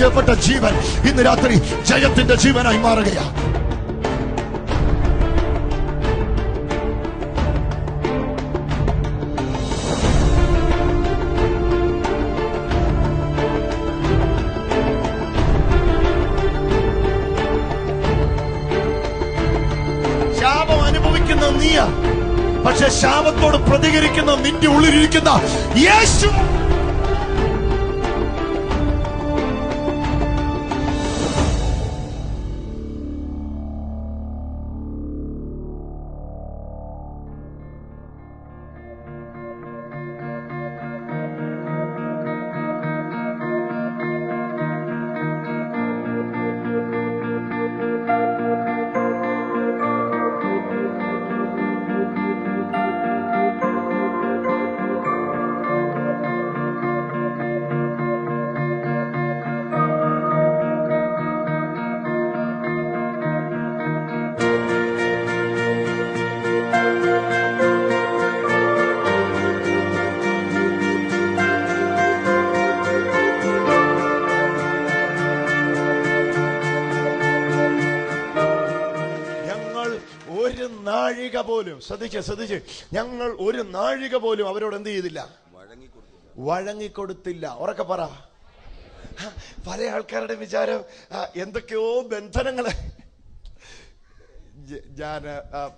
പരാജയപ്പെട്ട ജീവൻ ഇന്ന് രാത്രി ജയത്തിന്റെ ജീവനായി മാറുകയാ. ശാപം അനുഭവിക്കുന്ന പക്ഷെ ശാപത്തോട് പ്രതികരിക്കുന്ന നിന്റെ ഉള്ളിലിരിക്കുന്ന യേശു പോലും ശ്രദ്ധിച്ച് ശ്രദ്ധിച്ച്. ഞങ്ങൾ ഒരു നാഴിക പോലും അവരോട് എന്ത് ചെയ്തില്ല? വഴങ്ങിക്കൊടുത്തില്ല. ഉറക്കെ പറ. പല ആൾക്കാരുടെ വിചാരം എന്തൊക്കെയോ ബന്ധനങ്ങൾ ഞാൻ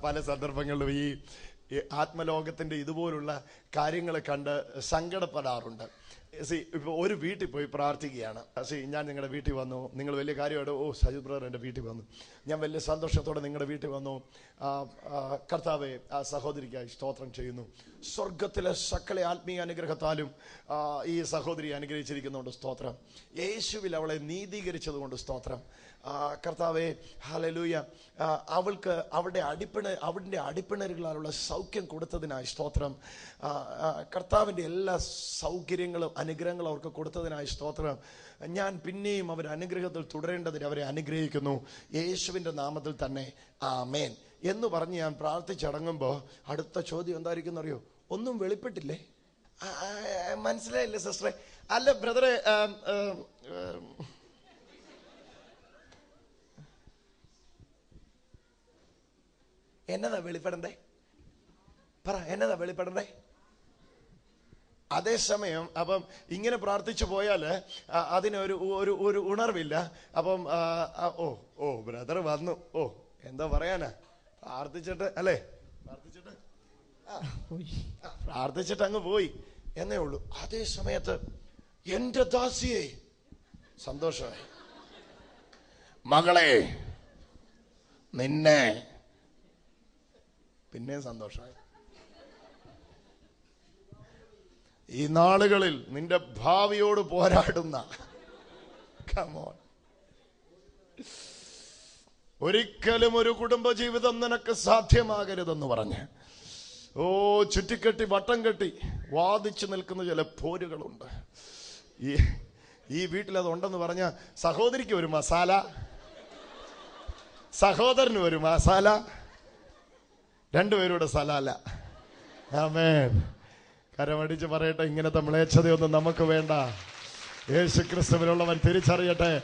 പല സന്ദർഭങ്ങളിലും ഈ ആത്മലോകത്തിന്റെ ഇതുപോലുള്ള കാര്യങ്ങൾ കണ്ട് സങ്കടപ്പെടാറുണ്ട്. സി ഒരു വീട്ടിൽ പോയി പ്രാർത്ഥിക്കുകയാണ്. സി ഞാൻ നിങ്ങളുടെ വീട്ടിൽ വന്നു. നിങ്ങൾ വലിയ കാര്യമായിട്ട് ഓ സജിത് ബ്രദർ എന്റെ വീട്ടിൽ വന്നു. ഞാൻ വലിയ സന്തോഷത്തോടെ നിങ്ങളുടെ വീട്ടിൽ വന്നു. കർത്താവെ ആ സഹോദരിക്കായി സ്തോത്രം ചെയ്യുന്നു. സ്വർഗത്തിലെ സകല ആത്മീയ അനുഗ്രഹത്താലും ഈ സഹോദരി അനുഗ്രഹിച്ചിരിക്കുന്നതുകൊണ്ട് സ്തോത്രം. യേശുവിൽ അവളെ നീതീകരിച്ചതുകൊണ്ട് സ്തോത്രം. കർത്താവെ ഹലലൂയ അവൾക്ക് അവളുടെ അടിപ്പിണ അവളുടെ അടിപ്പിണരുകളാലുള്ള സൗഖ്യം കൊടുത്തതിനായി സ്തോത്രം. കർത്താവിന്റെ എല്ലാ സൗകര്യങ്ങളും അനുഗ്രഹങ്ങളും അവർക്ക് കൊടുത്തതിനായി സ്തോത്രം. ഞാൻ പിന്നെയും അവർ അനുഗ്രഹത്തിൽ തുടരേണ്ടതിന് അവരെ അനുഗ്രഹിക്കുന്നു. യേശുവിന്റെ നാമത്തിൽ തന്നെ ആമേൻ. എന്ന് പറഞ്ഞ് ഞാൻ പ്രാർത്ഥിച്ചടങ്ങുമ്പോൾ അടുത്ത ചോദ്യം എന്തായിരിക്കും അറിയോ ഒന്നും വെളിപ്പെട്ടില്ലേ? മനസ്സിലായില്ലേ സിസ്റ്ററെ? അല്ല ബ്രദറെ എന്നതാ വെളിപ്പെടണ്ടേ? പറ എന്നതാ വെളിപ്പെടണ്ടേ? അതേസമയം അപ്പം ഇങ്ങനെ പ്രാർത്ഥിച്ചു പോയാൽ അതിനൊരു ഒരു ഒരു ഉണർവില്ല. അപ്പം ഓ ഓ ബ്രദർ വന്നു. ഓ എന്താ പറയാനാ? പ്രാർത്ഥിച്ചിട്ട് അല്ലേ? പ്രാർത്ഥിച്ചിട്ട്? പ്രാർത്ഥിച്ചിട്ട് അങ്ങ് പോയി. എന്നേ ഉള്ളൂ. അതേ സമയത്ത് എന്റെ ദാസിയെ സന്തോഷമായി. മകളെ നിന്നെ പിന്നെ സന്തോഷമായി. ഈ നാളുകളിൽ നിന്റെ ഭാവിയോട് പോരാടുന്ന. കമോൺ ഒരിക്കലും ഒരു കുടുംബജീവിതം നിനക്ക് സാധ്യമാകരുതെന്ന് പറഞ്ഞ്. ഓ ചുറ്റിക്കെട്ടി വട്ടം കെട്ടി വാദിച്ചു നിൽക്കുന്ന ചില പോരുകളുണ്ട്. ഈ ഈ വീട്ടിൽ അതുണ്ടെന്ന് പറഞ്ഞ സഹോദരിക്ക് ഒരു മസാല. സഹോദരന് ഒരു മസാല. രണ്ടുപേരുടെ സലാല. ആമേൻ കരമടിച്ച് പറയട്ടെ ഇങ്ങനത്തെ മ്ലേച്ഛതയൊന്നും നമുക്ക് വേണ്ട. യേശു ക്രിസ്തുവിനുള്ളവൻ തിരിച്ചറിയട്ടെ.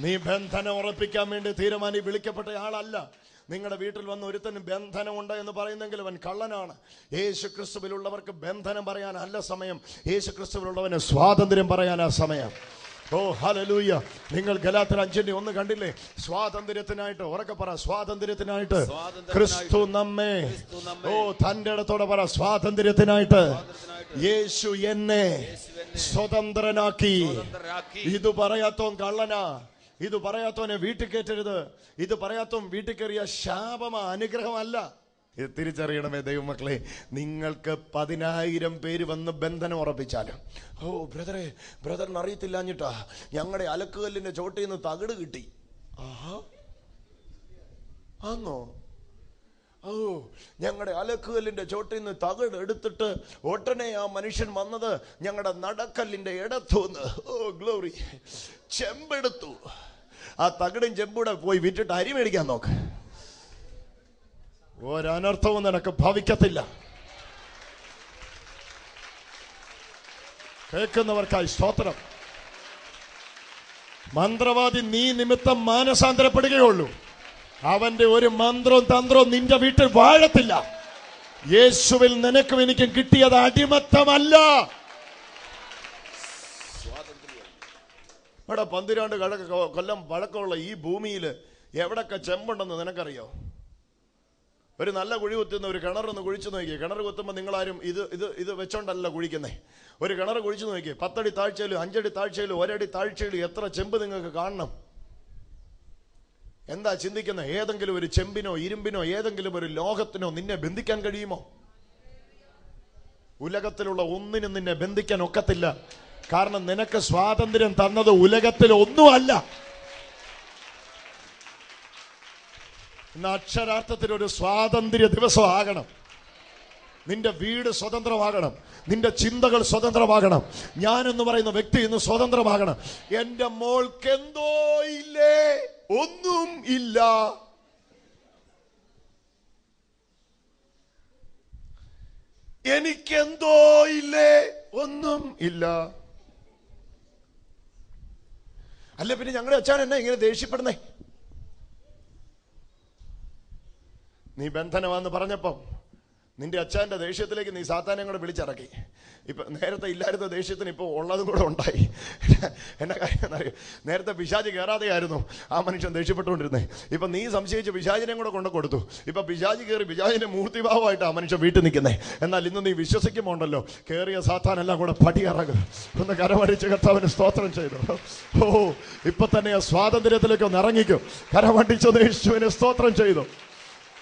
നീ ബന്ധനം ഉറപ്പിക്കാൻ വേണ്ടി തീരുമാനി വിളിക്കപ്പെട്ട ആളല്ല. നിങ്ങളുടെ വീട്ടിൽ വന്ന് ഒരുത്തന് ബന്ധനമുണ്ട് എന്ന് പറയുന്നെങ്കിൽ അവൻ കള്ളനാണ്. യേശു ക്രിസ്തുവിലുള്ളവർക്ക് ബന്ധനം പറയാനല്ല സമയം. യേശു ക്രിസ്തുവിലുള്ളവന് സ്വാതന്ത്ര്യം പറയാനാ സമയം. ഓ ഹലലൂയ നിങ്ങൾ ഗലാത്തിൽ അഞ്ചിന്റെ ഒന്ന് കണ്ടില്ലേ? സ്വാതന്ത്ര്യത്തിനായിട്ട് ഉറക്കെ പറ സ്വാതന്ത്ര്യത്തിനായിട്ട്. ക്രിസ്തു നമ്മെ. ഓ തന്റെ ഇടത്തോടെ പറ സ്വാതന്ത്ര്യത്തിനായിട്ട്. യേശു എന്നെ സ്വതന്ത്രനാക്കി. ഇത് പറയാത്തോൻ കള്ളനാ. ഇത് പറയാത്തോനെ വീട്ടിൽ കയറ്റരുത്. ഇത് പറയാത്തോൻ വീട്ടിൽ കയറിയ ശാപമാ അനുഗ്രഹമല്ല. തിരിച്ചറിയണമേ ദൈവമക്കളെ നിങ്ങൾക്ക് പതിനായിരം പേര് വന്ന് ബന്ധനം ഉറപ്പിച്ചാലും. ഓ ബ്രദറെ ബ്രദറിന് അറിയത്തില്ലാഞ്ഞിട്ടാ ഞങ്ങളുടെ അലക്കുകല്ലിന്റെ ചോട്ടിൽ നിന്ന് തകിട് കിട്ടി. ആഹാ. ആന്നോ? ഓ ഞങ്ങളുടെ അലക്കുകല്ലിന്റെ ചോട്ടിൽ നിന്ന് തകിട് എടുത്തിട്ട് ഒട്ടനെ ആ മനുഷ്യൻ വന്നത് ഞങ്ങളുടെ നടക്കല്ലിന്റെ ഇടത്തുനിന്ന്. Oh glory. ചെമ്പെടുത്തു. ആ തകിടും ചെമ്പൂടെ പോയി വിറ്റിട്ട് അരി മേടിക്കാൻ നോക്ക്. ഒരനർത്ഥവും നിനക്ക് ഭവിക്കത്തില്ല. കേൾക്കുന്നവർക്കായി സ്തോത്രം. മന്ത്രവാദി നീ നിമിത്തം മാനസാന്തരപ്പെടുകയുള്ളൂ. അവന്റെ ഒരു മന്ത്രവും തന്ത്രവും നിന്റെ വീട്ടിൽ വാഴത്തില്ല. യേശുവിൽ നിനക്കും എനിക്കും കിട്ടിയത് അടിമത്തമല്ല. ഇവിടെ പന്തിരാണ്ട് കഴ- കൊല്ലം പഴക്കമുള്ള ഈ ഭൂമിയിൽ എവിടൊക്കെ ചെമ്പുണ്ടെന്ന് നിനക്കറിയോ? ഒരു നല്ല കുഴി കുത്തുന്ന ഒരു കിണറൊന്ന് കുഴിച്ചു നോക്കിയേ കിണർ കുത്തുമ്പോൾ നിങ്ങളാരും ഇത് ഇത് ഇത് വെച്ചോണ്ടല്ല കുഴിക്കുന്നേ. ഒരു കിണർ കുഴിച്ചു നോക്കിയേ പത്തടി താഴ്ചയിലും അഞ്ചടി താഴ്ചയിലും ഒരടി താഴ്ചയിലും എത്ര ചെമ്പ് നിങ്ങൾക്ക് കാണണം? എന്താ ചിന്തിക്കുന്നത് ഏതെങ്കിലും ഒരു ചെമ്പിനോ ഇരുമ്പിനോ ഏതെങ്കിലും ഒരു ലോകത്തിനോ നിന്നെ ബന്ധിക്കാൻ കഴിയുമോ? ഉലകത്തിലുള്ള ഒന്നിനും നിന്നെ ബന്ധിക്കാൻ ഒക്കത്തില്ല. കാരണം നിനക്ക് സ്വാതന്ത്ര്യം തന്നത് ഉലകത്തിൽ ഒന്നുമല്ല ഇന്ന് അക്ഷരാർത്ഥത്തിൽ ഒരു സ്വാതന്ത്ര്യ ദിവസമാകണം. നിന്റെ വീട് സ്വതന്ത്രമാകണം. നിന്റെ ചിന്തകൾ സ്വതന്ത്രമാകണം. ഞാൻ എന്ന് പറയുന്ന വ്യക്തി ഇന്ന് സ്വതന്ത്രമാകണം. എന്റെ മോൾക്ക് എന്തോ ഇല്ലേ? ഒന്നും ഇല്ല. എനിക്കെന്തോ ഇല്ലേ? ഒന്നും ഇല്ല. അല്ല പിന്നെ ഞങ്ങളുടെ അച്ഛൻ എന്നെ ഇങ്ങനെ ദേഷ്യപ്പെടുന്നേ? നീ ബന്ധനമാന്ന് പറഞ്ഞപ്പം നിന്റെ അച്ഛന്റെ ദേഷ്യത്തിലേക്ക് നീ സാത്താനെ കൂടെ വിളിച്ചിറക്കി. ഇപ്പൊ നേരത്തെ ഇല്ലായിരുന്ന ദേഷ്യത്തിന് ഇപ്പോൾ ഉള്ളതും കൂടെ ഉണ്ടായി. എന്നെ കാര്യം എന്നറിയോ? നേരത്തെ പിശാജ് കയറാതെയായിരുന്നു ആ മനുഷ്യൻ ദേഷ്യപ്പെട്ടുകൊണ്ടിരുന്നേ. ഇപ്പൊ നീ സംശയിച്ച് പിശാജിനെ കൂടെ കൊണ്ടു കൊടുത്തു. ഇപ്പൊ പിശാജ് കയറി പിശാജിന്റെ മൂർത്തിഭാവമായിട്ട് ആ മനുഷ്യൻ വീട്ടിൽ നിൽക്കുന്നേ. എന്നാൽ ഇന്ന് നീ വിശ്വസിക്കുമ്പോണ്ടല്ലോ കയറിയ സാത്താനെല്ലാം കൂടെ പടിയിറങ്ങും. ഒന്ന് കരമടിച്ച് കർത്താവിന് സ്തോത്രം ചെയ്തു. ഓ ഇപ്പൊ തന്നെ ആ സ്വാതന്ത്ര്യത്തിലേക്ക് ഒന്ന് ഇറങ്ങിക്കും. കരമടിച്ചത് യേശുവിനെ സ്തോത്രം ചെയ്തു.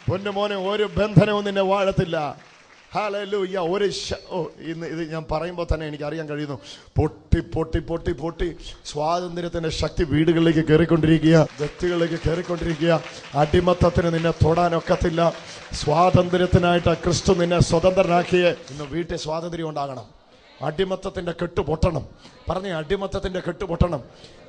പൊന്നു മോനെ ഒരു ബന്ധനവും നിന്നെ വാഴത്തില്ല. ഹാലൂയ്യ ഒരു ഇന്ന് ഇത് ഞാൻ പറയുമ്പോൾ തന്നെ എനിക്ക് അറിയാൻ കഴിയുന്നു. പൊട്ടി പൊട്ടി പൊട്ടി പൊട്ടി സ്വാതന്ത്ര്യത്തിന്റെ ശക്തി വീടുകളിലേക്ക് കയറിക്കൊണ്ടിരിക്കുക വ്യക്തികളിലേക്ക് കയറിക്കൊണ്ടിരിക്കുക അടിമത്തത്തിന് നിന്നെ തൊടാനൊക്കത്തില്ല സ്വാതന്ത്ര്യത്തിനായിട്ട് ക്രിസ്തു നിന്നെ സ്വതന്ത്രനാക്കിയേ. ഇന്ന് വീട്ടിൽ സ്വാതന്ത്ര്യം ഉണ്ടാകണം. അടിമത്തത്തിന്റെ കെട്ട് പൊട്ടണം. പറഞ്ഞ അടിമത്തത്തിന്റെ കെട്ട് പൊട്ടണം.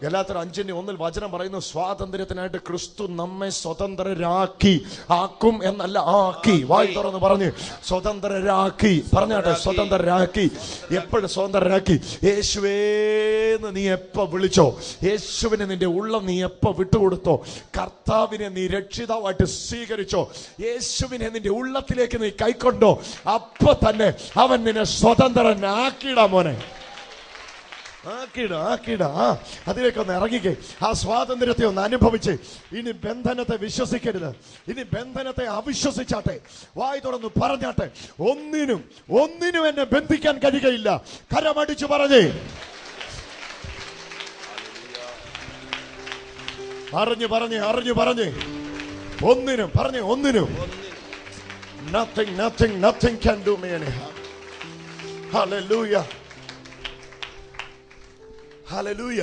ഗലാത്തർ അഞ്ചിന്റെ ഒന്നിൽ വചനം പറയുന്നു സ്വാതന്ത്ര്യത്തിനായിട്ട് ക്രിസ്തു നമ്മെ സ്വതന്ത്രരാക്കി ആക്കും എന്നല്ല ആക്കി. വായി തുറന്ന് പറഞ്ഞ് സ്വതന്ത്രരാക്കി. പറഞ്ഞാട്ടെ സ്വതന്ത്രരാക്കി. എപ്പോഴും സ്വതന്ത്രരാക്കി. യേശുവേന്ന് നീ എപ്പോ വിളിച്ചോ? യേശുവിനെ നിന്റെ ഉള്ളം നീ എപ്പോ വിട്ടുകൊടുത്തോ? കർത്താവിനെ നീ രക്ഷിതാവായിട്ട് സ്വീകരിച്ചോ? യേശുവിനെ നിന്റെ ഉള്ളത്തിലേക്ക് നീ കൈക്കൊണ്ടോ? അപ്പൊ തന്നെ അവൻ നിന്നെ സ്വതന്ത്രനാക്കിയിടാ മോനെ. ആക്കിട ആക്കിട ആ അതിലേക്ക് ഒന്ന് ഇറങ്ങിക്കേ. ആ സ്വാതന്ത്ര്യത്തെ ഒന്ന് അനുഭവിച്ച്. ഇനി ബന്ധനത്തെ വിശ്വസിക്കരുത്. ഇനി ബന്ധനത്തെ അവിശ്വസിച്ചാട്ടെ. വായി തുറന്ന് പറഞ്ഞാട്ടെ. ഒന്നിനും ഒന്നിനും എന്നെ ബന്ധിക്കാൻ കഴിയുകയില്ല. കരമടിച്ചു പറഞ്ഞേ. അറിഞ്ഞു പറഞ്ഞേ അറിഞ്ഞു പറഞ്ഞേ. ഒന്നിനും പറഞ്ഞേ ഒന്നിനും. Nothing nothing nothing can do me any hallelujah. ഹലലൂയ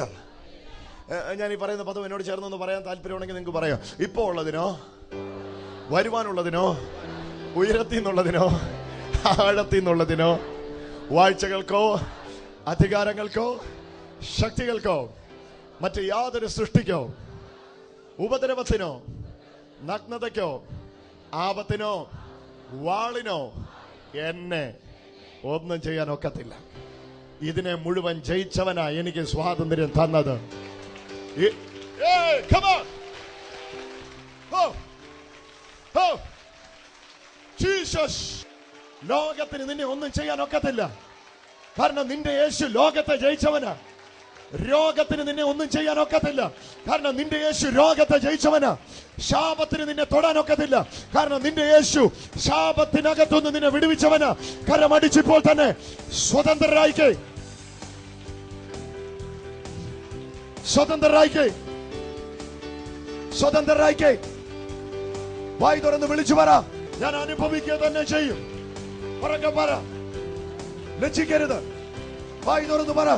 ഞാൻ ഈ പറയുന്ന പദം എന്നോട് ചേർന്നൊന്ന് പറയാൻ താല്പര്യമുണ്ടെങ്കിൽ നിങ്ങൾക്ക് പറയാം. ഇപ്പോൾ ഉള്ളതിനോ? വരുവാനുള്ളതിനോ? ഉയരത്തിൽ നിന്നുള്ളതിനോ ആഴത്തിൽ നിന്നുള്ളതിനോ വാഴ്ചകൾക്കോ? അധികാരങ്ങൾക്കോ? ശക്തികൾക്കോ? മറ്റ് യാതൊരു സൃഷ്ടിക്കോ? ഉപദ്രവത്തിനോ? നഗ്നതയ്ക്കോ? ആപത്തിനോ? വാളിനോ? എന്നെ ഒന്നും ചെയ്യാൻ ഒക്കത്തില്ല. ഇതിനെ മുഴുവൻ ജയിച്ചവനാ എനിക്ക് സ്വാതന്ത്ര്യം തന്നത്. ലോകത്തിന് നിന്നെ ഒന്നും ചെയ്യാൻ ഒക്കത്തില്ല. കാരണം നിന്റെ യേശു ലോകത്തെ ജയിച്ചവനാ. രോഗത്തിന് നിന്നെ ഒന്നും ചെയ്യാൻ ഒക്കത്തില്ല. കാരണം നിന്റെ യേശു രോഗത്തെ ജയിച്ചവനാ. ശാപത്തിന് നിന്നെ തൊടാൻ ഒക്കത്തില്ല കാരണം നിന്റെ യേശു ശാപത്തിനകത്തുനിന്ന് നിന്നെ വിടുവിച്ചവനാ. കരമടിച്ചിപ്പോൾ തന്നെ സ്വതന്ത്രരായിക്കേ. സ്വതന്ത്രരായിക്കേ. സ്വതന്ത്രരായിക്കേ. വായി തുറന്ന് വിളിച്ചു പറ. ഞാൻ അനുഭവിക്കുക തന്നെ ചെയ്യും. പറക്ക പറ. ലജ്ജിക്കരുത്. വായി തുറന്ന് പറ.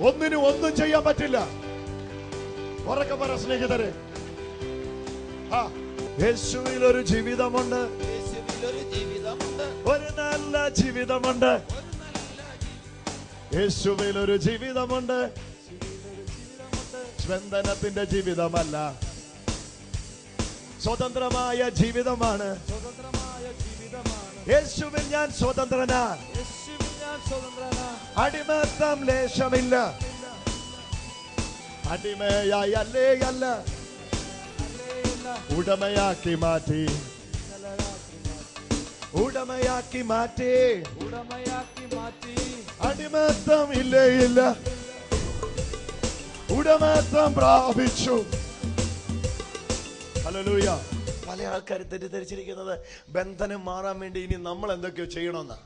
ഒന്നിനും ഒന്നും ചെയ്യാൻ പറ്റില്ല. ഉറക്കെ പറ സ്നേഹിതരെ. യേശുവിൽ ഒരു ജീവിതമുണ്ട്. ഒരു നല്ല ജീവിതമുണ്ട്. യേശുവിൽ ഒരു ജീവിതമുണ്ട്. ബന്ധനത്തിന്റെ ജീവിതമല്ല. സ്വതന്ത്രമായ ജീവിതമാണ്. സ്വതന്ത്രമായ ജീവിതമാണ്. യേശുവിൽ ഞാൻ സ്വതന്ത്രനാ. യേശുവിൽ ഞാൻ സ്വതന്ത്രനാ. അടിമത്തം ലേശമില്ല. അടിമയായി അല്ലേ അല്ല? ഉടമയാക്കി മാറ്റി. ഉടമയാക്കി മാറ്റി. ഉടമയാക്കി മാറ്റി അടിമത്തം ഇല്ലേ ഇല്ല ഉടമത്തം പ്രാപിച്ചു. ഹല്ലേലൂയ. പല ആൾക്കാർ തെറ്റിദ്ധരിച്ചിരിക്കുന്നത് ബന്ധനം മാറാൻ വേണ്ടി ഇനി നമ്മൾ എന്തൊക്കെയോ ചെയ്യണമെന്നാ.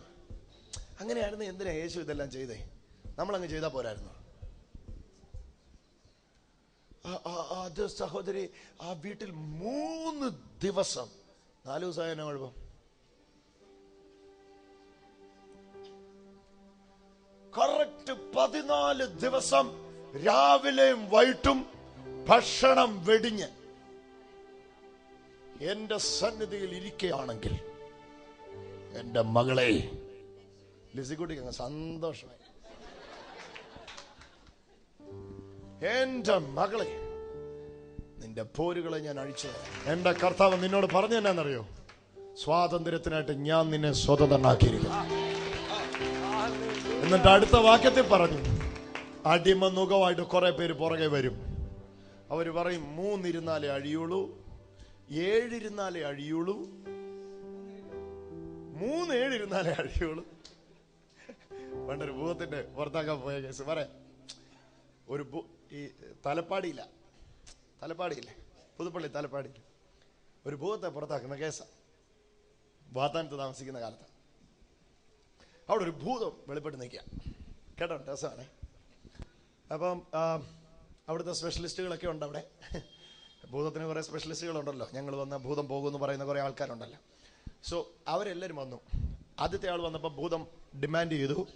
അങ്ങനെയായിരുന്നു എന്തിനാ യേശു ഇതെല്ലാം ചെയ്തേ? നമ്മളങ്ങ് ചെയ്താൽ പോരായിരുന്നു. അത് സഹോദരി ആ വീട്ടിൽ മൂന്ന് ദിവസം നാല് ദിവസമായ കുഴപ്പം? കറക്റ്റ് പതിനാല് ദിവസം രാവിലെയും വൈകിട്ടും ഭക്ഷണം വെടിഞ്ഞ് എന്റെ സന്നിധിയിൽ ഇരിക്കുകയാണെങ്കിൽ എന്റെ മകളെ ലിസിക്കുട്ടിക്ക് സന്തോഷമായി. എന്റെ മകളെ നിന്റെ പോരുകളെ ഞാൻ അഴിച്ചു. എന്റെ കർത്താവ് നിന്നോട് പറഞ്ഞു എന്നാന്നറിയോ? സ്വാതന്ത്ര്യത്തിനായിട്ട് ഞാൻ നിന്നെ സ്വതന്ത്രനാക്കിയിരിക്കുന്നു. എന്നിട്ട് അടുത്ത വാക്യത്തിൽ പറഞ്ഞു അടിമ നുഖമായിട്ട് കുറെ പേര് പുറകെ വരും. അവർ പറയും മൂന്നിരുന്നാലേ അഴിയുള്ളൂ ഏഴിരുന്നാലേ അഴിയുള്ളൂ മൂന്ന് ഏഴിരുന്നാലേ അഴിയുള്ളൂ. പണ്ടൊരു ഭൂതത്തിന്റെ പുറത്താക്കാൻ പോയ കേസ്. പറയാം ഒരു ഈ തലപ്പാടിയില്ല. തലപ്പാടിയില്ലേ? പുതുപ്പള്ളി തലപ്പാടിയിൽ. ഒരു ഭൂതത്തെ പുറത്താക്കുന്ന കേസാണ് വാത്താനത്ത് താമസിക്കുന്ന കാലത്ത്. അവിടെ ഒരു ഭൂതം വെളിപ്പെട്ട് നിൽക്കുക. കേട്ടോ രസമാണ്. അപ്പം അവിടുത്തെ സ്പെഷ്യലിസ്റ്റുകളൊക്കെ ഉണ്ട് അവിടെ. ഭൂതത്തിന് കുറേ സ്പെഷ്യലിസ്റ്റുകളുണ്ടല്ലോ. ഞങ്ങൾ വന്ന ഭൂതം പോകുമെന്ന് പറയുന്ന കുറേ ആൾക്കാരുണ്ടല്ലോ. സോ അവരെല്ലാവരും വന്നു. ആദ്യത്തെ ആൾ വന്നപ്പോൾ ഭൂതം ഡിമാൻഡ് ചെയ്തു.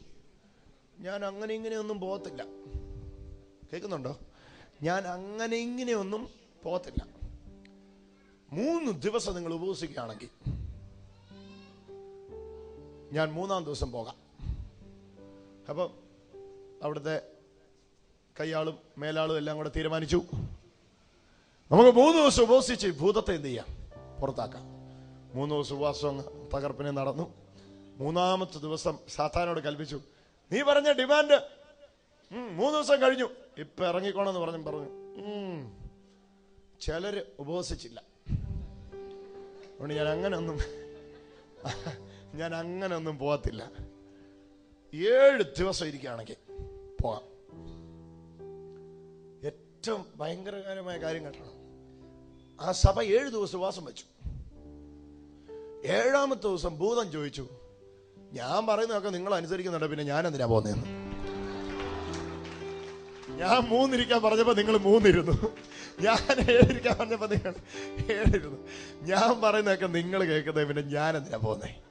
ഞാൻ അങ്ങനെ ഇങ്ങനെയൊന്നും പോകത്തില്ല. കേൾക്കുന്നുണ്ടോ? ഞാൻ അങ്ങനെ ഇങ്ങനെയൊന്നും പോകത്തില്ല. മൂന്ന് ദിവസം നിങ്ങൾ ഉപവസിക്കുകയാണെങ്കിൽ ഞാൻ മൂന്നാം ദിവസം പോകാം. അപ്പം അവിടുത്തെ കയ്യാളും മേലാളും എല്ലാം കൂടെ തീരുമാനിച്ചു. നമുക്ക് മൂന്ന് ദിവസം ഉപവസിച്ച് ഭൂതത്തെ എന്ത് ചെയ്യാം? പുറത്താക്കാം. മൂന്ന് ദിവസം ഉപവാസം തകർപ്പിനെ നടന്നു. മൂന്നാമത്തെ ദിവസം സാത്താനോട് കൽപ്പിച്ചു. നീ പറഞ്ഞ ഡിമാൻഡ് മൂന്ന് ദിവസം കഴിഞ്ഞു. ഇപ്പൊ ഇറങ്ങിക്കോണെന്ന് പറഞ്ഞു പറഞ്ഞു. ചിലര് ഉപവസിച്ചില്ല. അതുകൊണ്ട് ഞാൻ അങ്ങനെ ഒന്നും ഞാൻ അങ്ങനെ ഒന്നും പോകത്തില്ല. ഏഴ് ദിവസം ഇരിക്കുകയാണെങ്കിൽ പോകാം. ഏറ്റവും ഭയങ്കരകരമായ കാര്യം കേട്ടോ ആ സഭ ഏഴ് ദിവസം ഉപവാസം വെച്ചു. ഏഴാമത്തെ ദിവസം ഭൂതം ചോദിച്ചു ഞാൻ പറയുന്നതൊക്കെ നിങ്ങൾ അനുസരിക്കുന്നുണ്ട് പിന്നെ ഞാൻ എന്തിനാ പോകുന്നതെന്ന്? ഞാൻ മൂന്നിരിക്കാൻ പറഞ്ഞപ്പോൾ നിങ്ങൾ മൂന്നിരുന്നു. ഞാൻ ഏഴിരിക്കാൻ പറഞ്ഞപ്പോ നിങ്ങൾ ഏഴിരുന്നു. ഞാൻ പറയുന്നതൊക്കെ നിങ്ങൾ കേൾക്കുന്നത് പിന്നെ ഞാൻ എന്തിനാ പോകുന്നേ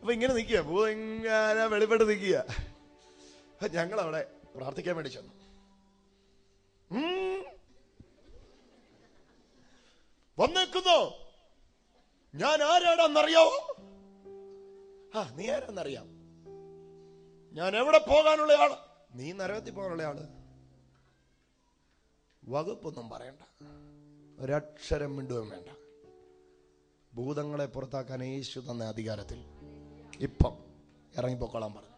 അപ്പൊ ഇങ്ങനെ നിൽക്കുക ഭൂതം വെളിപ്പെട്ട് നിൽക്കുക ഞങ്ങൾ അവിടെ പ്രാർത്ഥിക്കാൻ വേണ്ടി ചെന്നു. വന്നേക്കുന്നോ? ഞാൻ ആരാടാന്നറിയാവോ ആ നീ ആരാന്നറിയാം. ഞാൻ എവിടെ പോകാനുള്ള ആൾ നീ നരകത്തിൽ പോകാനുള്ള ആൾ വകുപ്പൊന്നും പറയണ്ട. ഒരക്ഷരം മിണ്ടുകയും വേണ്ട. ഭൂതങ്ങളെ പുറത്താക്കാൻ യേശു തന്ന അധികാരത്തിൽ ഇപ്പം ഇറങ്ങിപ്പോക്കോളാൻ പറഞ്ഞു.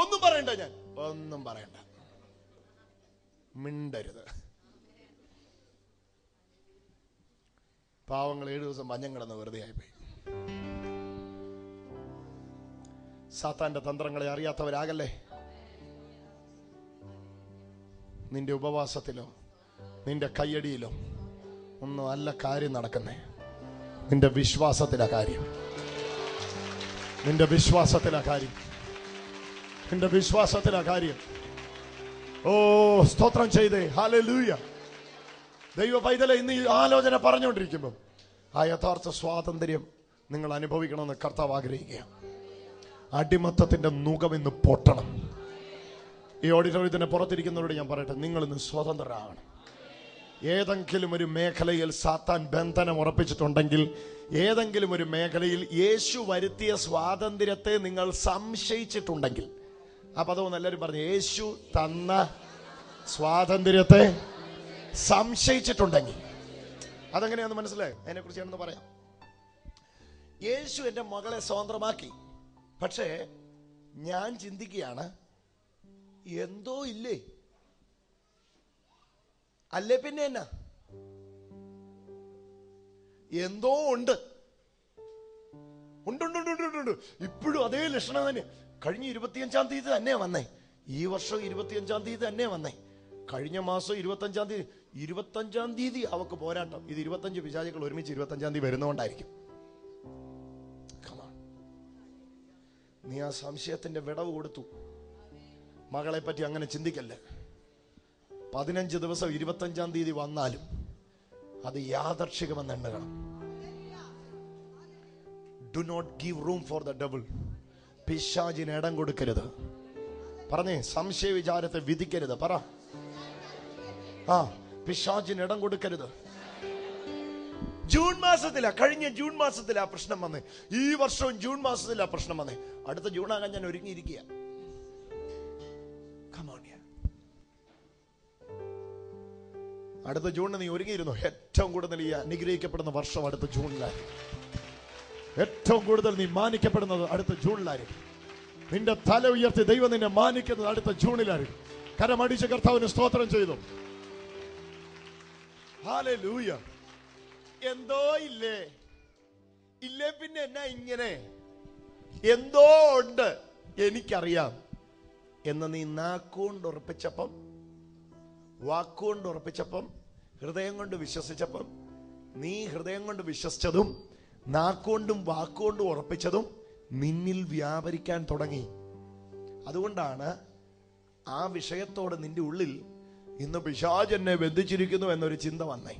ഒന്നും പറയണ്ട ഞാൻ. ഒന്നും പറയണ്ട. മിണ്ടരുത്. പാവങ്ങൾ ഏഴു ദിവസം മഞ്ഞം കിടന്ന് വെറുതെ ആയിപ്പോയി. സാത്താന്റെ തന്ത്രങ്ങളെ അറിയാത്തവരാകല്ലേ? നിന്റെ ഉപവാസത്തിലോ നിന്റെ കയ്യടിയിലോ ഒന്നും അല്ല കാര്യം നടക്കുന്നേ. നിന്റെ വിശ്വാസത്തിലാ കാര്യം. നിന്റെ വിശ്വാസത്തിലാ കാര്യം. നിന്റെ വിശ്വാസത്തിലാ കാര്യം. ഓ സ്തോത്രം ചെയ്തേ. ഹാലലൂയ ദൈവ പൈതലെ ഇന്ന് ഈ ആലോചന പറഞ്ഞുകൊണ്ടിരിക്കുമ്പോൾ ആ യഥാർത്ഥ സ്വാതന്ത്ര്യം നിങ്ങൾ അനുഭവിക്കണമെന്ന് കർത്താവ് ആഗ്രഹിക്കുക അടിമത്തത്തിന്റെ നുകം ഇന്ന് പൊട്ടണം. ഈ ഓഡിറ്റോറിയത്തിന് പുറത്തിരിക്കുന്നവരോട് ഞാൻ പറയട്ടെ നിങ്ങൾ ഇന്ന് സ്വതന്ത്രരാകണം. ഏതെങ്കിലും ഒരു മേഖലയിൽ സാത്താൻ ബന്ധനം ഉറപ്പിച്ചിട്ടുണ്ടെങ്കിൽ ഏതെങ്കിലും ഒരു മേഖലയിൽ യേശു വരുത്തിയ സ്വാതന്ത്ര്യത്തെ നിങ്ങൾ സംശയിച്ചിട്ടുണ്ടെങ്കിൽ ആ പദവും എല്ലാവരും പറഞ്ഞു യേശു തന്ന സ്വാതന്ത്ര്യത്തെ സംശയിച്ചിട്ടുണ്ടെങ്കിൽ. അതെങ്ങനെയാന്ന് മനസ്സിലായി? അതിനെ കുറിച്ച് ഞാനൊന്ന് പറയാം. യേശു എന്റെ മകളെ സ്വതന്ത്രമാക്കി. പക്ഷേ ഞാൻ ചിന്തിക്കുകയാണ് എന്തോ ഇല്ലേ? അല്ലേ പിന്നെ എന്നാ? എന്തോ ഉണ്ട്. ഉണ്ടുണ്ടുണ്ടുണ്ടുണ്ട് ഉണ്ട് ഉണ്ട് ഉണ്ട്, ഉണ്ട് ഉണ്ട്. ഇപ്പോഴും അതേ ലക്ഷണം തന്നെ. കഴിഞ്ഞ ഇരുപത്തിയഞ്ചാം തീയതി തന്നെ വന്നേ. ഈ വർഷം ഇരുപത്തിയഞ്ചാം തീയതി തന്നെ വന്നേ. കഴിഞ്ഞ മാസം ഇരുപത്തഞ്ചാം തീയതി ഇരുപത്തഞ്ചാം തീയതി അവക്ക് പോരാട്ടം. ഇത് ഇരുപത്തഞ്ച് പിശാചികൾ ഒരുമിച്ച് ഇരുപത്തഞ്ചാം തീയതി വരുന്നോണ്ടായിരിക്കും. നീ ആ സംശയത്തിന്റെ വിടവ് കൊടുത്തു. മകളെ പറ്റി അങ്ങനെ ചിന്തിക്കല്ലേ? പതിനഞ്ച് ദിവസം ഇരുപത്തഞ്ചാം തീയതി വന്നാലും അത് യാദർശികമെന്ന് എണ്ണുകണം. Do not give room for the double പിശാജിന് ഇടം കൊടുക്കരുത്. പറഞ്ഞേ സംശയ വിചാരത്തെ വിധിക്കരുത്. പറ. ആ പിശാജിന് ഇടം കൊടുക്കരുത്. ജൂൺ മാസത്തിലാ കഴിഞ്ഞ ജൂൺ മാസത്തിലാ പ്രശ്നം വന്നേ. ഈ വർഷവും ജൂൺ മാസത്തിലാ പ്രശ്നം വന്നേ. അടുത്ത ജൂൺ ആകാൻ ഞാൻ ഒരുങ്ങിയിരിക്കുക അടുത്ത ജൂണിന് നീ ഒരുങ്ങിയിരുന്നു. ഏറ്റവും കൂടുതൽ ഈ അനുഗ്രഹിക്കപ്പെടുന്ന വർഷം അടുത്ത ജൂണിലായിരിക്കും. ഏറ്റവും കൂടുതൽ നീ മാനിക്കപ്പെടുന്നത് അടുത്ത ജൂണിലായിരിക്കും. നിന്റെ തല ഉയർത്തി ദൈവം നിന്നെ മാനിക്കുന്നത് അടുത്ത ജൂണിലായിരിക്കും. കരമടിച്ച കർത്താവിന് സ്തോത്രം ചെയ്തു. എന്തോ ഇല്ലേ? ഇല്ലേ പിന്നെ എന്നാ ഇങ്ങനെ? എന്തോ ഉണ്ട് എനിക്കറിയാം. എന്ന് നീ നാക്കുകൊണ്ട് ഉറപ്പിച്ചപ്പം വാക്കുകൊണ്ട് ഉറപ്പിച്ചപ്പം ഹൃദയം കൊണ്ട് വിശ്വസിച്ചപ്പം നീ ഹൃദയം കൊണ്ട് വിശ്വസിച്ചതും നാക്കൊണ്ടും വാക്കുകൊണ്ടും ഉറപ്പിച്ചതും നിന്നിൽ വ്യാപരിക്കാൻ തുടങ്ങി. അതുകൊണ്ടാണ് ആ വിഷയത്തോട് നിന്റെ ഉള്ളിൽ ഇന്ന് പിശാജ് എന്നെ ബന്ധിച്ചിരിക്കുന്നു എന്നൊരു ചിന്ത വന്നേ.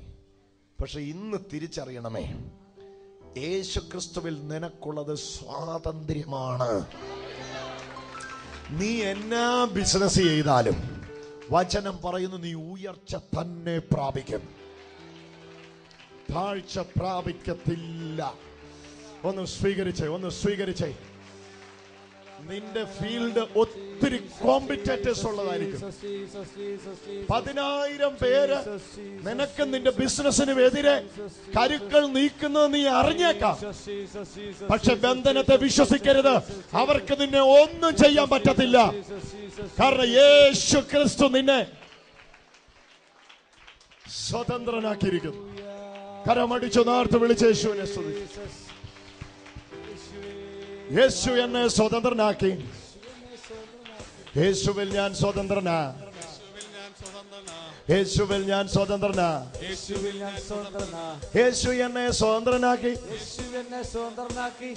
പക്ഷെ ഇന്ന് തിരിച്ചറിയണമേ യേശുക്രിസ്തുവിൽ നിനക്കുള്ളത് സ്വാതന്ത്ര്യമാണ്. നീ എന്നാ ബിസിനസ് ചെയ്താലും വചനം പറയുന്നു നീ ഉയർച്ച തന്നെ പ്രാപിക്കും. താഴ്ച പ്രാപിക്കത്തില്ല. ഒന്ന് സ്വീകരിച്ചേ ഒന്ന് സ്വീകരിച്ചേ. നിന്റെ ഫീൽഡ് ഒത്തിരി കോമ്പറ്റേറ്റേഴ്സ് ഉള്ളതായിരിക്കും. പതിനായിരം പേര് നിനക്ക് നിന്റെ ബിസിനസിനും എതിരെ കരുക്കൾ നീക്കുന്നത് നീ അറിഞ്ഞേക്കാം. പക്ഷെ ബന്ധനത്തെ വിശ്വസിക്കരുത്. അവർക്ക് നിന്നെ ഒന്നും ചെയ്യാൻ പറ്റത്തില്ല. കാരണം യേശു ക്രിസ്തു നിന്നെ സ്വതന്ത്രനാക്കിയിരിക്കുന്നു. കരമടിച്ചു നാർത്ത് വിളിച്ച് യേശുവിനെ സ്തുതി Jesus. യേശു എന്നെ സ്വതന്ത്രനാക്കി. യേശുവിൽ ഞാൻ സ്വതന്ത്രനാ. യേശുവിൽ ഞാൻ സ്വതന്ത്രനാ. യേശുവിൽ ഞാൻ സ്വതന്ത്രനാ യേശു എന്നെ സ്വതന്ത്രനാക്കി.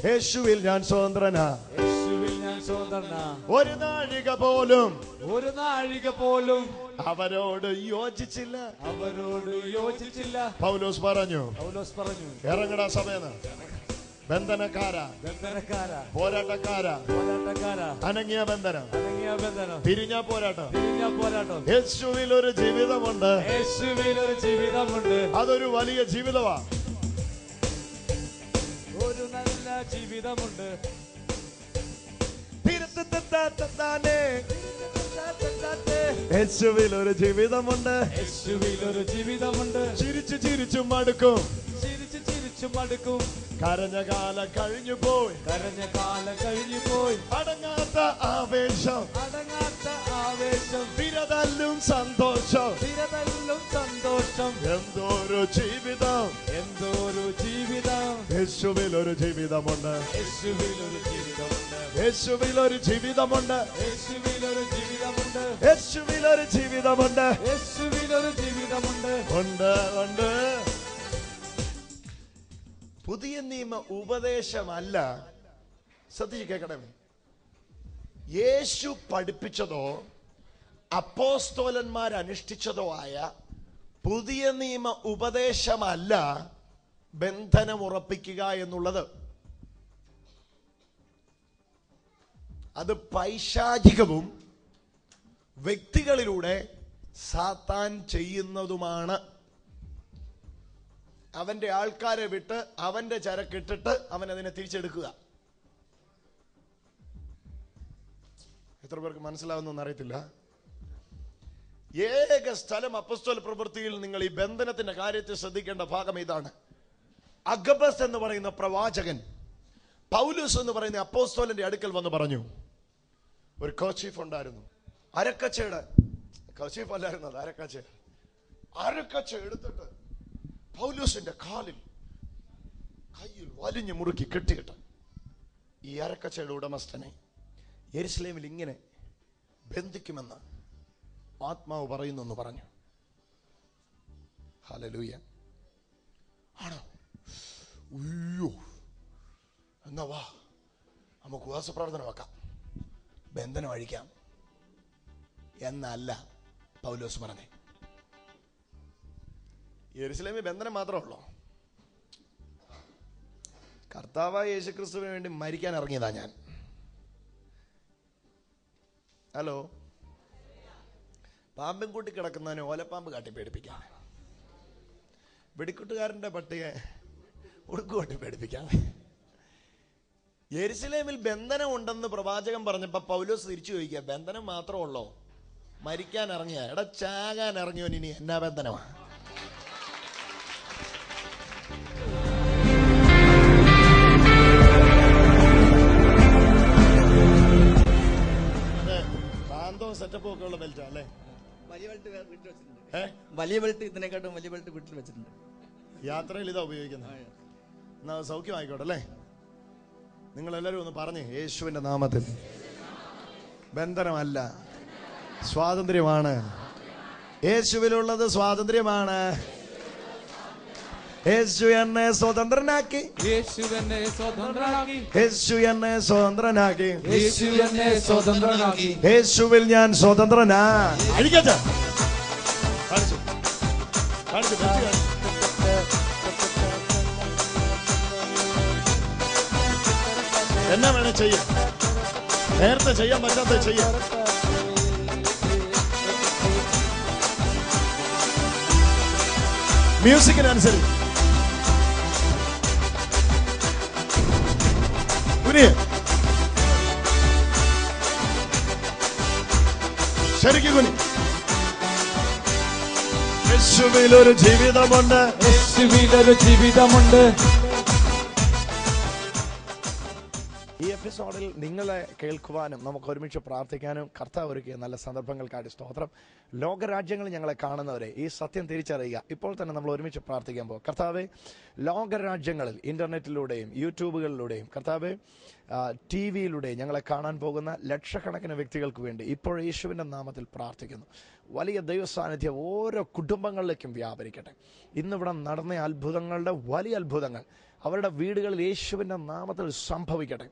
യേശുവിൽ ഞാൻ സ്വതന്ത്രനാ. യേശുവിൽ ഞാൻ സ്വതന്ത്രനാ ഒരു നാഴിക പോലും ഒരു നാഴിക പോലും അവരോട് യോജിച്ചില്ല. അവരോട് യോജിച്ചില്ല. പൗലോസ് പറഞ്ഞു. പൗലോസ് പറഞ്ഞു. ഇറങ്ങടാ സമയത്ത് ബന്ധനക്കാരാ. ബന്ധനക്കാര. പോരാട്ടക്കാര. പോരാട്ടക്കാര. അനങ്ങിയ ബന്ധനം. അനങ്ങിയ ബന്ധനം. പിരിഞ്ഞ പോരാട്ടം. പിരിഞ്ഞ പോരാട്ടം. യേശുവിൽ ഒരു ജീവിതമുണ്ട്. യേശുവിൽ ഒരു ജീവിതമുണ്ട്. അതൊരു വലിയ ജീവിതമാ. ഒരു നല്ല ജീവിതമുണ്ട്. യേശുവിൽ ഒരു ജീവിതമുണ്ട്. യേശുവിൽ ഒരു ജീവിതമുണ്ട്. ചിരിച്ചു ചിരിച്ചു മടുക്കും. ചിരിച്ചു മടുക്കും കരഞ്ഞ കാലം കഴിഞ്ഞു പോയി കരഞ്ഞ കാലം കഴിഞ്ഞു പോയി അടങ്ങാത്ത ആവേശം. അടങ്ങാത്ത ആവേശം. വിരതല്ലും സന്തോഷം. വിരതല്ലും സന്തോഷം. എന്തോരു ജീവിതം. എന്തോരു ജീവിതം. യേശുവിൽ ഒരു ജീവിതമുണ്ട്. യേശുവിൽ ഒരു ജീവിതമുണ്ട്. യേശുവിൽ ഒരു ജീവിതമുണ്ട്. യേശുവിൽ ഒരു ജീവിതമുണ്ട്. യേശുവിൽ ഒരു ജീവിതമുണ്ട്. യേശുവിൽ ഒരു ജീവിതമുണ്ട്. ഉണ്ട് ഉണ്ട്. പുതിയ നിയമ ഉപദേശമല്ല. ശ്രദ്ധിച്ച് കേൾക്കണേ. യേശു പഠിപ്പിച്ചതോ അപ്പോസ്തോലന്മാർ അനുഷ്ഠിച്ചതോ ആയ പുതിയ നിയമ ഉപദേശമല്ല ബന്ധനം ഉറപ്പിക്കുക എന്നുള്ളത്. അത് പൈശാചികവും വ്യക്തികളിലൂടെ സാത്താൻ ചെയ്യുന്നതുമാണ്. അവന്റെ ആൾക്കാരെ വിട്ട് അവന്റെ ചരക്കിട്ടിട്ട് അവൻ അതിനെ തിരിച്ചെടുക്കുക. എത്ര പേർക്ക് മനസ്സിലാവുന്നൊന്നും അറിയത്തില്ല. ഏക സ്ഥലം അപ്പസ്തോൽ പ്രവൃത്തിയിൽ നിങ്ങൾ ഈ ബന്ധനത്തിന്റെ കാര്യത്തിൽ ശ്രദ്ധിക്കേണ്ട ഭാഗം ഇതാണ്. അഗബസ് എന്ന് പറയുന്ന പ്രവാചകൻ പൗലൂസ് എന്ന് പറയുന്ന അപ്പോസ്തോലിന്റെ അടുക്കൽ വന്ന് പറഞ്ഞു ഒരു കോച്ചീഫ് ഉണ്ടായിരുന്നു. അരക്കച്ചയുടെ കോച്ചീഫ് അല്ലായിരുന്നു? അത് അരക്കച്ച അരക്കച്ച എടുത്തിട്ട് പൗലോസിന്റെ കാലിൽ കയ്യിൽ വലിഞ്ഞു മുറുക്കി കെട്ടിയിട്ട് ഈ അരക്കച്ചയുടെ ഉടമസ്ഥനെ യെരുസലേമിൽ ഇങ്ങനെ ബന്ധിക്കുമെന്ന് ആത്മാവ് പറയുന്നു എന്ന് പറഞ്ഞു. ഹലലൂയ ആണോ ഉയ്യോ. എന്നാ വാ. നമുക്ക് ഉപവാസപ്രാർത്ഥന വെക്കാം. ബന്ധനം അഴിക്കാം. എന്നല്ല പൗലോസ് പറഞ്ഞേ. യെരുസലേമിൽ ബന്ധനം മാത്രമേ ഉള്ളൂ. കർത്താവായ യേശുക്രിസ്തുവിന് വേണ്ടി മരിക്കാൻ ഇറങ്ങിയതാ ഞാൻ. ഹലോ? പാമ്പും കൂട്ടി കിടക്കുന്നതിന് ഓലപ്പാമ്പ് കാട്ടി പേടിപ്പിക്കാം. വെടിക്കുട്ടുകാരന്റെ പട്ടിക ഉടുക്കു കാട്ടി പേടിപ്പിക്കാം. യെരുസലേമിൽ ബന്ധനം ഉണ്ടെന്ന് പ്രവാചകൻ പറഞ്ഞപ്പോൾ പൗലോസ് തിരിച്ചു ചോദിക്കുക ബന്ധനം മാത്രമേ ഉള്ളോ? മരിക്കാൻ ഇറങ്ങിയ? എടാ ചാകാൻ ഇറങ്ങിയോൻ ഇനി എന്നാ ബന്ധനമാ? ശാന്തവും സെറ്റപ്പും ഒക്കെ ഉള്ള ബെൽറ്റാ അല്ലേ? വലിയ ബെൽറ്റ് വീട്ടിൽ വെച്ചിട്ടുണ്ട്. ഏ? വലിയ ബെൽറ്റ് ഇതിനെക്കാട്ടും വലിയ ബെൽറ്റ് വീട്ടിൽ വെച്ചിട്ടുണ്ട്. യാത്രയിൽ ഇതാ ഉപയോഗിക്കുന്നത് എന്നാ സൗഖ്യമായിക്കോട്ടെ അല്ലേ? നിങ്ങൾ എല്ലാവരും ഒന്ന് പറഞ്ഞേ യേശുവിന്റെ നാമത്തിൽ ബന്ധനമല്ല സ്വാതന്ത്ര്യമാണ്. യേശുവിലുള്ളത് സ്വാതന്ത്ര്യമാണ്. യേശു എന്നെ സ്വതന്ത്രനാക്കി. യേശു എന്നെ സ്വതന്ത്രനാക്കി. യേശു എന്നെ സ്വതന്ത്രനാക്കി. യേശു എന്നെ സ്വതന്ത്രനാക്കി. യേശുവിൽ ഞാൻ സ്വതന്ത്രനാ. അഴിക്കട്ടെ. എന്നാ വേണേ ചെയ്യാം. നേരത്തെ ചെയ്യാൻ പറ്റാത്ത ചെയ്യാം. മ്യൂസിക്കിനനുസരിച്ച്. കുനിയ ശരിക്കും കുനി യേശുവിൽ ഒരു ജീവിതമുണ്ട്. യേശുവിലൊരു ജീവിതമുണ്ട്. എപ്പിസോഡിൽ നിങ്ങളെ കേൾക്കുവാനും നമുക്ക് ഒരുമിച്ച് പ്രാർത്ഥിക്കാനും കർത്താവ് ഒരുക്കിയ നല്ല സന്ദർഭങ്ങൾക്കായിട്ട് സ്തോത്രം. ലോകരാജ്യങ്ങൾ ഞങ്ങളെ കാണുന്നവരെ ഈ സത്യം തിരിച്ചറിയുക. ഇപ്പോൾ തന്നെ നമ്മൾ ഒരുമിച്ച് പ്രാർത്ഥിക്കാൻ പോകും. കർത്താവെ ലോകരാജ്യങ്ങളിൽ ഇന്റർനെറ്റിലൂടെയും യൂട്യൂബുകളിലൂടെയും കർത്താവെ ടി വിയിലൂടെയും ഞങ്ങളെ കാണാൻ പോകുന്ന ലക്ഷക്കണക്കിന് വ്യക്തികൾക്ക് വേണ്ടി ഇപ്പോൾ യേശുവിന്റെ നാമത്തിൽ പ്രാർത്ഥിക്കുന്നു. വലിയ ദൈവസാന്നിധ്യം ഓരോ കുടുംബങ്ങളിലേക്കും വ്യാപരിക്കട്ടെ. ഇന്നിവിടെ നടന്ന അത്ഭുതങ്ങളുടെ വലിയ അത്ഭുതങ്ങൾ അവരുടെ വീടുകളിൽ യേശുവിന്റെ നാമത്തിൽ സംഭവിക്കട്ടെ.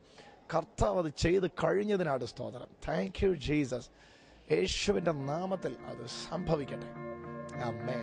കർത്താവ് അത് ചെയ്ത് കഴിഞ്ഞതിനാണ് സ്തോത്രം. താങ്ക് യു ജീസസ് യേശുവിന്റെ നാമത്തിൽ അത് സംഭവിക്കട്ടെ. അമ്മേ